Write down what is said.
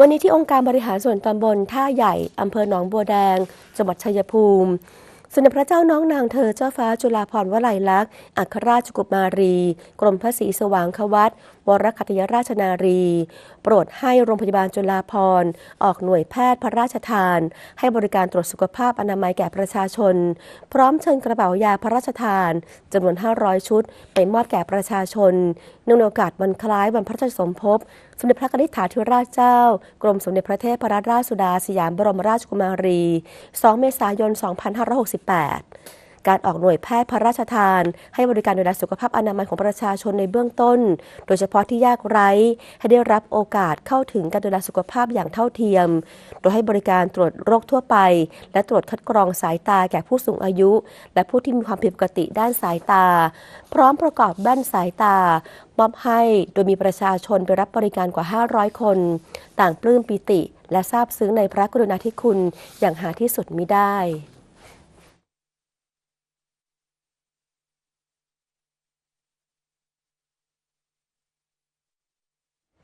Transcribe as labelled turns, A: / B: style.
A: วันนี้ที่องค์การบริหารส่วนตำบลท่าใหญ่อำเภอหนองบัวแดง จังหวัดชัยภูมิ สมเด็จพระเจ้าน้องนางเธอเจ้าฟ้าจุฬาภรณ์วลัยลักษณ์อัครราชกุมารี กรมพระศรีสว่างควัตวรคัตยราชนารี โปรดให้โรงพยาบาลจุฬาภรณ์ออกหน่วยแพทย์พระราชทาน ให้บริการตรวจสุขภาพอนามัยแก่ประชาชน พร้อมเชิญกระเป๋ายาพระราชทานจำนวน 500 ชุด ไปมอบแก่ประชาชนเนื่องในโอกาสวันคล้ายวันพระราชสมภพสมเด็จพระนิษฐาธิราชเจ้า กรมสมเด็จพระเทพรัตนราชสุดาสยามบรมราชกุมารี 2 เมษายน2568การออกหน่วยแพทย์พระราชทาน ให้บริการดูแลสุขภาพอนามัยของประชาชนในเบื้องต้น โดยเฉพาะที่ยากไร้ ให้ได้รับโอกาสเข้าถึงการดูแลสุขภาพอย่างเท่าเทียม โดยให้บริการตรวจโรคทั่วไป และตรวจคัดกรองสายตาแก่ผู้สูงอายุ และผู้ที่มีความผิดปกติด้านสายตา พร้อมประกอบแว่นสายตามอบให้โดยมีประชาชนไปรับบริการกว่า 500 คน ต่างปลื้มปิติ และซาบซึ้งในพระกรุณาธิคุณอย่างหาที่สุดมิได้